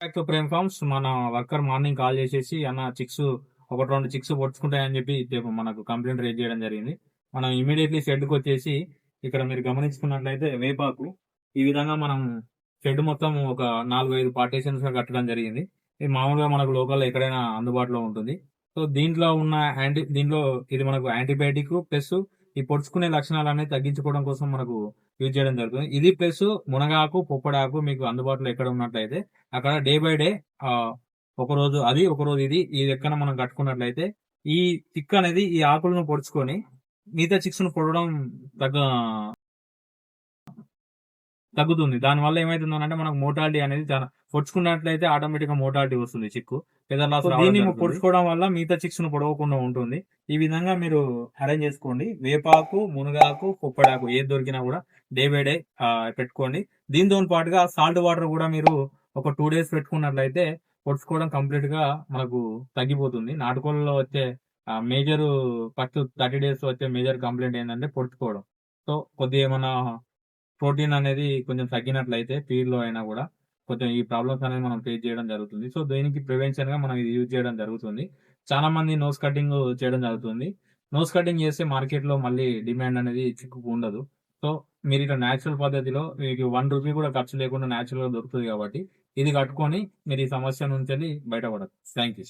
Back to Prem farms మన worker morning call చేసేసి అన్న చిక్స్ ఒకటి రెండు చిక్స్ పొడుచుకుంటాయని చెప్పి మనకు కంప్లైంట్ రేజ్ చేయడం జరిగింది. మనం ఇమీడియట్లీ షెడ్కి వచ్చేసి ఇక్కడ మీరు గమనించుకున్నట్లయితే వేపాకు ఈ విధంగా మనం షెడ్ మొత్తం ఒక నాలుగు ఐదు పార్టీషన్స్ కట్టడం జరిగింది. ఇది మామూలుగా మనకు లోకల్లో ఎక్కడైనా అందుబాటులో ఉంటుంది. సో దీంట్లో ఉన్న యాంటీ దీంట్లో ఇది మనకు యాంటీబయాటిక్ ప్లస్ ఈ పొడుచుకునే లక్షణాలు అనేది తగ్గించుకోవడం కోసం మనకు యూజ్ చేయడం జరుగుతుంది. ఇది ప్లస్ మునగాకు పొప్పడాకు మీకు అందుబాటులో ఎక్కడ ఉన్నట్లయితే అక్కడ డే బై డే ఒక రోజు అది ఒక రోజు ఇది ఈ లెక్కన మనం కట్టుకున్నట్లయితే ఈ చిక్ అనేది ఈ ఆకులను పొడుచుకొని మిగతా చిక్స్ను పొడవడం తగ్గ తగ్గుతుంది. దానివల్ల ఏమైతుంది అంటే మనకు మోటాలిటీ అనేది చాలా పొడుచుకున్నట్లయితే ఆటోమేటిక్గా మోటాలిటీ వస్తుంది చిక్కు. పెద్ద లాస్ దీన్ని పొడుచుకోవడం వల్ల మిగతా చిక్స్ను పొడవకుండా ఉంటుంది. ఈ విధంగా మీరు అరేంజ్ చేసుకోండి. వేపాకు మునగాకు పొప్పడాకు ఏది దొరికినా కూడా డే బై డే పెట్టుకోండి. దీంతో పాటుగా సాల్ట్ వాటర్ కూడా మీరు ఒక టూ డేస్ పెట్టుకున్నట్లయితే పొడుచుకోవడం కంప్లీట్గా మనకు తగ్గిపోతుంది. నాటుకోళ్ళలో వచ్చే మేజర్ ఫస్ట్ థర్టీ డేస్ వచ్చే మేజర్ కంప్లైంట్ ఏంటంటే పొడుచుకోవడం. సో కొద్దిగా ఏమన్నా ప్రోటీన్ అనేది కొంచెం తగ్గినట్లయితే పీర్లో లో అయినా కూడా కొంచెం ఈ ప్రాబ్లమ్స్ అనేది మనం ఫేస్ చేయడం జరుగుతుంది. సో దీనికి ప్రివెన్షన్గా మనం ఇది యూజ్ చేయడం జరుగుతుంది. చాలా మంది నోస్ కటింగ్ చేయడం జరుగుతుంది. నోస్ కటింగ్ చేస్తే మార్కెట్లో మళ్ళీ డిమాండ్ అనేది చిక్కు ఉండదు. సో మీరు ఇట్లా న్యాచురల్ పద్ధతిలో మీకు వన్ రూపీ కూడా ఖర్చు లేకుండా న్యాచురల్గా దొరుకుతుంది కాబట్టి ఇది కట్టుకొని మీరు ఈ సమస్య నుంచి బయటపడదు థ్యాంక్ యూ